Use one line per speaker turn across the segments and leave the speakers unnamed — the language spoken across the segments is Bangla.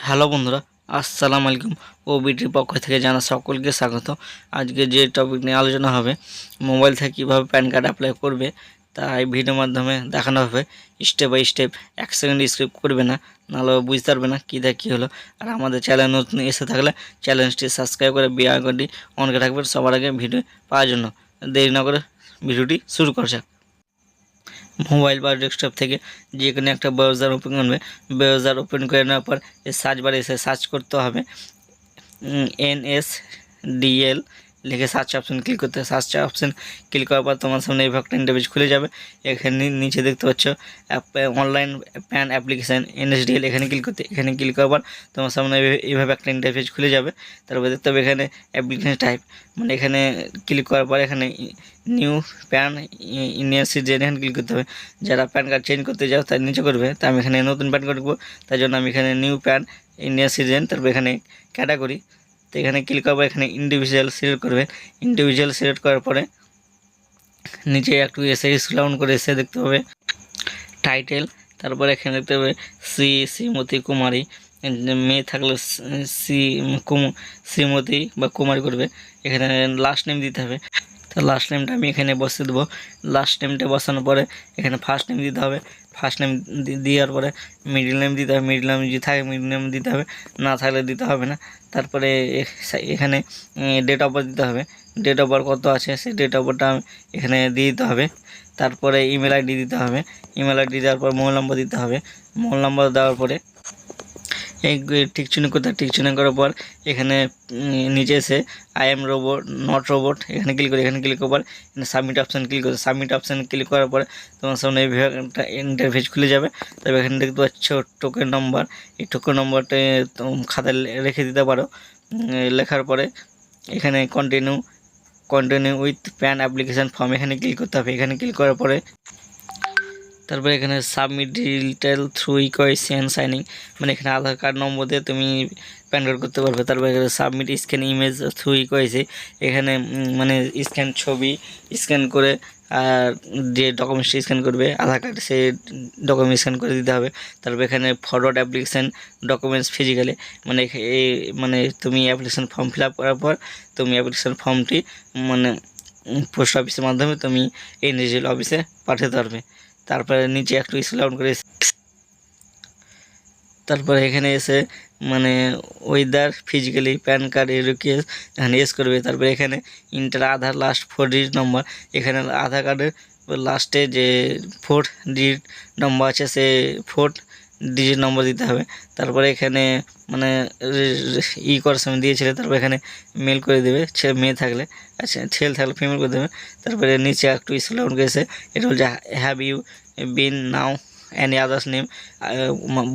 হ্যালো বন্ধুরা, আসসালামু আলাইকুম। ও বিটির পক্ষ থেকে জানা সকলকে স্বাগত। আজকে যে টপিক নিয়ে আলোচনা হবে মোবাইল থেকে কীভাবে প্যান কার্ড অ্যাপ্লাই করবে, তা এই ভিডিওর মাধ্যমে দেখানো হবে। স্টেপ বাই স্টেপ এক সেকেন্ড স্কিপ করবে না, নাহলে বুঝতে পারবে না কী দেখ কী হলো। আর আমাদের চ্যানেল নতুন এসে থাকলে চ্যানেলটি সাবস্ক্রাইব করে বিয়ে আইকনটি অন করে রাখবেন সবার আগে ভিডিও পাওয়ার জন্য। দেরি না করে ভিডিওটি শুরু করা মোবাইল বা ডেস্কটপ থেকে যে কোনো একটা ব্রাউজার ওপেন করবে। ব্রাউজার ওপেন করে নেওয়ার পর সার্চ বারে এসে সার্চ করতে হবে। এন এস ডিএল লিখে সার্চ অপশন ক্লিক করতে হবে। সার্চ অপশন ক্লিক করার পর তোমার সামনে এইভাবে একটা ইন্টারভিউ খুলে যাবে। এখানে নিচে দেখতে পাচ্ছ অনলাইন প্যান অ্যাপ্লিকেশান এনএসডিএল এখানে ক্লিক করতে এখানে ক্লিক করার পর তোমার সামনে এইভাবে- একটা ইন্টারফেস খুলে যাবে। তারপর দেখতে হবে এখানে অ্যাপ্লিকেশন টাইপ মানে এখানে ক্লিক করার পর এখানে নিউ প্যান ইন্ডিয়ান সিটিজেন এখানে ক্লিক করতে হবে। যারা প্যান কার্ড চেঞ্জ করতে যাও, তার নিচে করবে। তা আমি এখানে নতুন প্যান কার্ড করব, তার জন্য আমি এখানে নিউ প্যান ইন্ডিয়ান সিটিজেন তারপর এখানে ক্যাটাগরি এখানে ক্লিক করব, এখানে ইন্ডিভিজুয়াল সিলেক্ট করবে ইন্ডিভিজুয়াল সিলেক্ট করার পরে নিচে একটু এসে স্ক্রাউন করে এসে দেখতে হবে টাইটেল তারপরে এখানে দেখতে হবে শ্রী শ্রীমতী কুমারী। মেয়ে থাকলে শ্রী কুম- শ্রীমতী বা কুমারী করবে। এখানে লাস্ট নেম দিতে হবে। তো লাস্ট নেমটা আমি এখানে বসিয়ে দেবো। লাস্ট নেমটা বসানোর পরে এখানে ফার্স্ট নেম দিতে হবে। ফার্স্ট নেম দেওয়ার পরে মিডিল নেম দিতে হবে। মিডিল নেম যদি থাকে মিডিল নেম দিতে হবে। না থাকলে দিতে হবে না। তারপরে এখানে ডেট অফ বার্থ দিতে হবে। ডেট অফ বার্থ কত আছে? সেই ডেট অফ বার্থটা এখানে দিয়ে দিতে হবে। তারপরে ইমেল আইডি দিতে হবে। ইমেল আইডি দেওয়ার পর মোবাইল নম্বর দিতে হবে। মোবাইল নম্বর দেওয়ার পরে এই টিক চিহ্ন করতে টিক চিহ্ন করার পর এখানে নিচে এসে I am robot not robot এখানে ক্লিক করে, এখানে ক্লিক করার এখানে সাবমিট অপশান ক্লিক করে সাবমিট অপশান ক্লিক করার পরে তোমার সামনে এই একটা ইন্টারফেস খুলে যাবে। তবে এখানে দেখতে পাচ্ছ টোকেন নম্বর এই টোকেন নম্বরটা খাতায় রেখে দিতে পারো। লেখার পরে এখানে continue continue with PAN application form এখানে ক্লিক করতে হবে। এখানে ক্লিক করার পরে তারপরে এখানে submit detail through equation signing মানে এখানে আধার কার্ড, নম্বর দিয়ে তুমি প্যান কার্ড করতে পারবে। তারপরে এখানে সাবমিট স্ক্যান ইমেজ থ্রু ইকোয়েসে এখানে মানে স্ক্যান ছবি স্ক্যান করে, আর যে ডকুমেন্টসটি স্ক্যান করবে, আধার কার্ড সেই ডকুমেন্ট স্ক্যান করে দিতে হবে। তারপর এখানে ফরওয়ার্ড অ্যাপ্লিকেশান ডকুমেন্টস ফিজিক্যালি মানে এই মানে তুমি অ্যাপ্লিকেশান ফর্ম ফিল করার পর, তুমি অ্যাপ্লিকেশান ফর্মটি মানে পোস্ট অফিসের মাধ্যমে তুমি এনজিএল অফিসে পাঠাতে পারবে। তারপরে নিচে একটু স্লাউন করে তারপরে এখানে এসে মানে ওয়েদার ফিজিক্যালি প্যান কার্ড এডুকেস এখানে এস করবে। তারপরে এখানে enter Aadhaar last four digit number এখানে আধার কার্ডের লাস্টে যে ফোর ডিজিট নম্বর আছে, সে ফোর ডিজিট নম্বর দিতে হবে। তারপরে এখানে মানে ই করার সময় দিয়েছিলে, তারপর এখানে মেল করে দেবে। ছেলে, মেয়ে থাকলে আচ্ছা ছেলে থাকলে ফিমেল করে দেবে। তারপরে নিচে একটু স্লাউন গেছে এটা বলছে have you been now any others name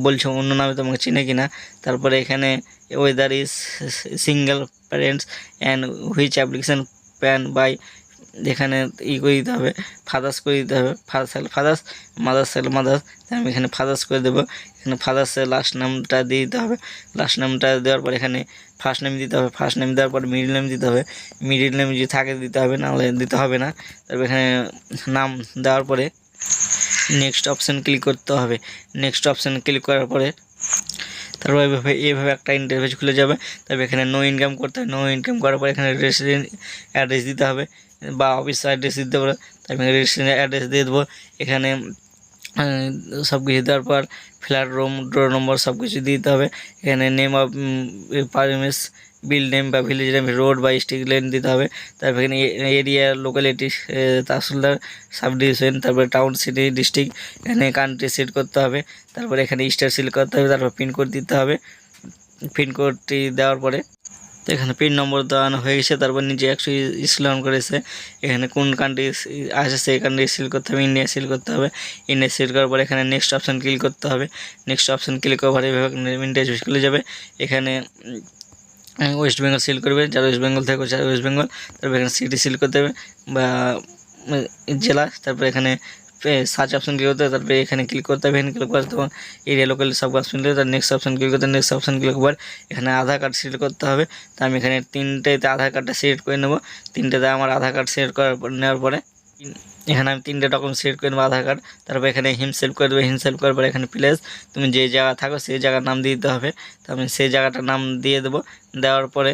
বলছে, অন্য নামে তোমাকে চিনে কিনা? তারপরে এখানে whether is single parents and which application PAN by এখানে ই করে দিতে হবে ফাদার্স করে দিতে হবে ফাদার্স থাকলে ফাদার্স মাদার্স থাকলে মাদার্স আমি এখানে ফাদার্স করে দেবো। এখানে ফাদার্সের লাস্ট নামটা দিয়ে দিতে হবে। লাস্ট নামটা দেওয়ার পর এখানে ফার্স্ট নেম দিতে হবে। ফার্স্ট নেম দেওয়ার পর মিডিল নেম দিতে হবে। মিডিল নেম যদি থাকে দিতে হবে, নাহলে দিতে হবে না। তারপর এখানে নাম দেওয়ার পরে নেক্সট অপশান ক্লিক করতে হবে। নেক্সট অপশান ক্লিক করার পরে তারপর এভাবে এভাবে একটা ইন্টারফেস খুলে যাবে। তারপর এখানে নো ইনকাম করতে হবে নো ইনকাম করার পর এখানে রেসিডেন্ট অ্যাড্রেস দিতে হবে। বা অফিস অ্যাড্রেস দিতে পারে তারপর রেসিডেন্ট অ্যাড্রেস দিয়ে দেবো। এখানে সব কিছু দেওয়ার পর ফ্ল্যাট রুম ডোর নম্বর সব কিছু দিতে হবে। এখানে নেম অফ পারমিস বিল নেম বা ভিলেজ নেম রোড বা স্ট্রিট লেন দিতে হবে। তারপর এখানে area locality tahsildar sub division তারপরে টাউন সিটি ডিস্ট্রিক্ট এখানে কান্ট্রি সিট করতে হবে। তারপরে এখানে স্টার সিল করতে হবে, তারপর পিনকোড দিতে হবে। পিনকোডটি দেওয়ার পরে তো এখানে পিন নম্বর দেওয়ানো হয়ে গেছে, তারপর নিচে একশো ইসলাম করেছে। এখানে কোন কান্ট্রি আছে সেই কান্ট্রি সিল করতে হবে ইন্ডিয়া সিল করতে হবে। ইন্ডিয়া সিল করার পর এখানে নেক্সট অপশান ক্লিক করতে হবে। নেক্সট অপশান ক্লিক করার পরে এভাবে ইন্টারভিউ খুলে যাবে। এখানে ওয়েস্ট বেঙ্গল সিল করবে। যারা ওয়েস্ট বেঙ্গল থেকে যারা ওয়েস্ট বেঙ্গল তারপর এখানে সিটি সিল করতে হবে বা জেলা, তারপর এখানে সার্চ অপশন ক্লিক করতে হবে, তারপরে এখানে ক্লিক করতে হবে, এখানে ক্লিক করে তখন এরিয়া লোকাল সব অপশন দিলে তার নেক্সট অপশন ক্লিক করতে নেক্সট অপশন ক্লিক করার এখানে আধার কার্ড সিলেক্ট করতে হবে। তা আমি এখানে তিনটেতে আধার কার্ডটা সিলেক্ট করে নেব। তিনটেতে আমার আধার কার্ড সিলেক্ট করার নেওয়ার পরে এখানে আমি তিনটে ডকুমেন্ট সিলেক্ট করে নেব আধার কার্ড তারপর এখানে হিমসেলফ করে দেবে হিমসেলফ করার পর এখানে প্লেস তুমি যে জায়গা থাকো সেই জায়গার নাম দিয়ে দিতে হবে। তো আমি সেই জায়গাটার নাম দিয়ে দেবো, দেওয়ার পরে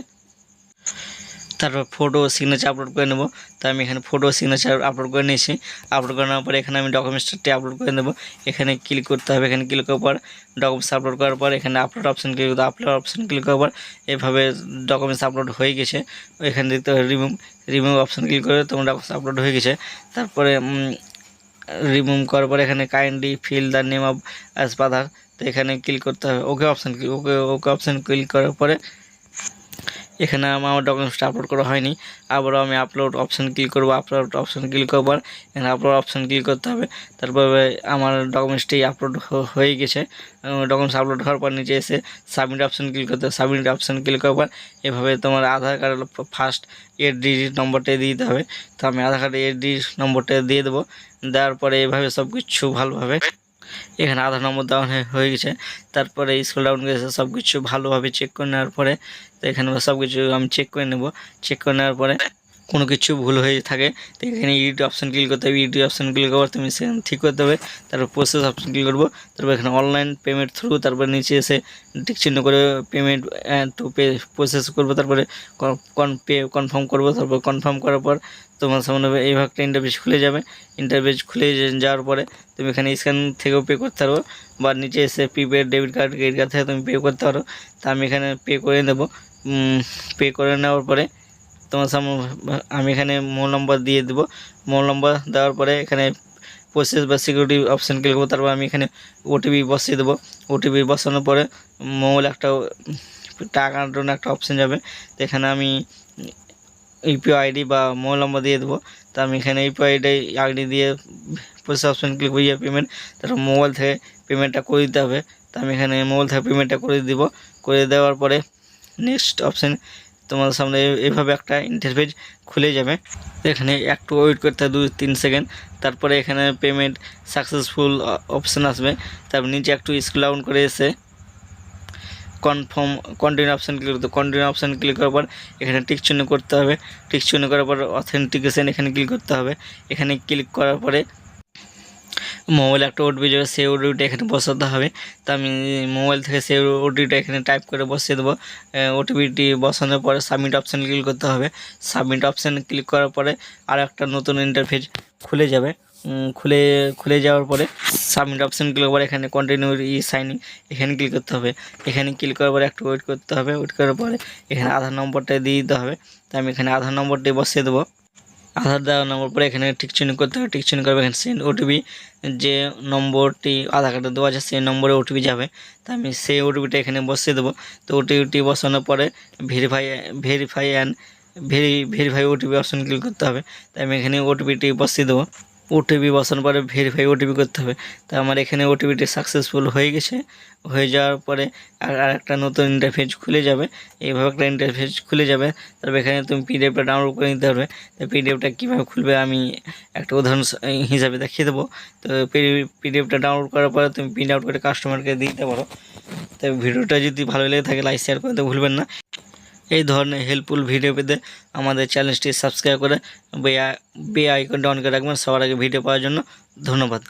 তারপর ফটো সিগনেচার আপলোড করে নেব। তো আমি এখানে ফটো সিগনেচার আপলোড করে নিয়েছি। আপলোড করে নেওয়ার পরে এখানে আমি ডকুমেন্টসটি আপলোড করে নেব। এখানে ক্লিক করতে হবে, এখানে ক্লিক করার পর ডকুমেন্টস আপলোড করার পর এখানে আপলোড অপশন ক্লিক করতে আপলোড অপশন ক্লিক করার পর এভাবে ডকুমেন্টস আপলোড হয়ে গেছে। এখানে দেখতে হবে রিমুভ রিমুভ অপশন ক্লিক করে তোমার ডকুমেন্টস আপলোড হয়ে গেছে। তারপরে রিমুভ করার পর এখানে kindly fill the name of father তো এখানে ক্লিক করতে হবে। Okay option okay okay option click করার পরে এখানে আমার ডকুমেন্টসটা আপলোড করা হয়নি। আবারও আমি আপলোড অপশান ক্লিক করব আপলোড অপশান ক্লিক করার পর এখানে আপলোড অপশান ক্লিক করতে হবে। তারপরে আমার ডকুমেন্টসটি আপলোড হয়ে গেছে। ডকুমেন্টস আপলোড হওয়ার পর নিচে এসে সাবমিট অপশান ক্লিক করতে হবে। সাবমিট অপশান ক্লিক করার পর এভাবে তোমার Aadhaar card first eight digit নম্বরটা দিয়ে দিতে হবে। তো আমি আধার কার্ডে এইট ডিজিট নম্বরটা দিয়ে দেবো। দেওয়ার পরে এভাবে সব কিছু ভালোভাবে এখানে আধার নম্বর দেওয়া হয়ে- গেছে। তারপরে স্কুল ডাউন গেছে সব কিছু ভালোভাবে চেক করে নেওয়ার পরে তো এখানে সব কিছু আমি চেক করে নেব। চেক করে নেওয়ার পরে কোনো কিছু ভুল হয়ে থাকে, তো এখানে ইউটি অপশান ক্লিক করতে হবে ইউটি অপশান ক্লিক করার তুমি সেখানে ঠিক করতে হবে, তারপর প্রসেস অপশান ক্লিক করব, তারপর এখানে অনলাইন পেমেন্ট থ্রু তারপর নিচে এসে টিক চিহ্ন করে পেমেন্ট টু পে প্রসেস করব, তারপরে কন পে কনফার্ম করব, তারপর কনফার্ম করার পর তোমার সামনে এই ভাগটা ইন্টারভিউ খুলে যাবে ইন্টারভিউ খুলে যাওয়ার পরে তুমি এখানে স্ক্যান থেকেও পে করতে পারো, বা নিচে এসে prepaid debit card credit card থেকে তুমি পে করতে পারো, তা আমি এখানে পে করে নেব পে করে নেওয়ার পরে তোমার সামনে আমি এখানে মোবাইল নম্বর দিয়ে দেবো। মোবাইল নম্বর দেওয়ার পরে এখানে প্রসেস বা সিকিউরিটি অপশান ক্লিক করব, তারপর আমি এখানে ওটিপি বসিয়ে দেবো। ওটিপি বসানোর পরে মোবাইল একটা টাকা জন্য একটা অপশান যাবে। তো এখানে আমি ইউপিআই আইডি বা মোবাইল নম্বর দিয়ে দেবো। তো আমি এখানে ইউপিআই আইডি আইডি দিয়ে প্রসেস অপশান ক্লিক করিয়ে পেমেন্ট তারপর মোবাইল থেকে পেমেন্টটা করে দিতে হবে। তো আমি এখানে মোবাইল থেকে পেমেন্টটা করে দিব। করে দেওয়ার পরে নেক্সট অপশান তোমার সামনে এ- এভাবে একটা ইন্টারফেস খুলে যাবে। এখানে একটু ওয়েট করতে হয় দু তিন সেকেন্ড তারপরে এখানে পেমেন্ট সাকসেসফুল অপশান আসবে। তারপর নিচে একটু স্ক্রল ডাউন করে এসে কনফার্ম কন্টিনিউ অপশান ক্লিক করতে কন্টিনিউ অপশান ক্লিক করার পর এখানে টিক চিহ্ন করতে হবে। টিক চিহ্ন করার পর অথেন্টিকেশন এখানে ক্লিক করতে হবে। এখানে ক্লিক করার পরে মোবাইলে একটা ওটিপি যাবে সেই ওটিপিটা এখানে বসাতে হবে। তো আমি মোবাইল থেকে সেই ওটিপিটা এখানে টাইপ করে বসিয়ে দেবো। ওটিপিটি বসানোর পরে সাবমিট অপশান ক্লিক করতে হবে। সাবমিট অপশান ক্লিক করার পরে আর একটা নতুন ইন্টারফেস খুলে যাবে। খুলে খুলে যাওয়ার পরে সাবমিট অপশান ক্লিক করে এখানে কন্টিনিউ ই সাইনিং এখানে ক্লিক করতে হবে। এখানে ক্লিক করার পরে একটু ওয়েট করতে হবে। ওয়েট করার পরে এখানে আধার নম্বরটা দিয়ে দিতে হবে। তো আমি এখানে আধার নম্বরটি বসিয়ে দেবো। আধার দেওয়া নম্বর পরে এখানে ঠিক চিহ্ন করতে হবে ঠিক চিহ্ন করবে এখানে সেন্ড ওটিপি যে নম্বরটি আধার কার্ডে দেওয়া আছে, সেই নম্বরে ওটিপি যাবে। তা আমি সেই ওটিপিটা এখানে বসিয়ে দেবো। তো ওটিপিটি বসানোর পরে verify verify and very verify OTP option click করতে হবে। তাই আমি এখানে ওটিপিটি বসিয়ে দেবো। ওটিপি বসানোর পরে ভেরিফাই ওটিপি করতে হবে। তো আমার এখানে ওটিপিটি সাকসেসফুল হয়ে গেছে। হয়ে যাওয়ার পরে আর একটা নতুন ইন্টারফেস খুলে যাবে। এইভাবে একটা ইন্টারফেস খুলে যাবে। তারপর এখানে তুমি পিডিএফটা ডাউনলোড করে নিতে পারবে। তো পিডিএফটা কীভাবে খুলবে আমি একটা উদাহরণ হিসাবে দেখিয়ে দেবো। তো পিডিএফটা ডাউনলোড করার পরে তুমি প্রিন্ট আউট করে কাস্টমারকে দিতে পারো। তো ভিডিওটা যদি ভালো লেগে থাকে লাইক শেয়ার করতে ভুলবেন না। এই ধরনের হেল্পফুল ভিডিও পেতে আমাদের চ্যানেলটি সাবস্ক্রাইব করে বে আইকনটা অন করে রাখবেন। সবার আগে ভিডিও পাওয়ার জন্য ধন্যবাদ।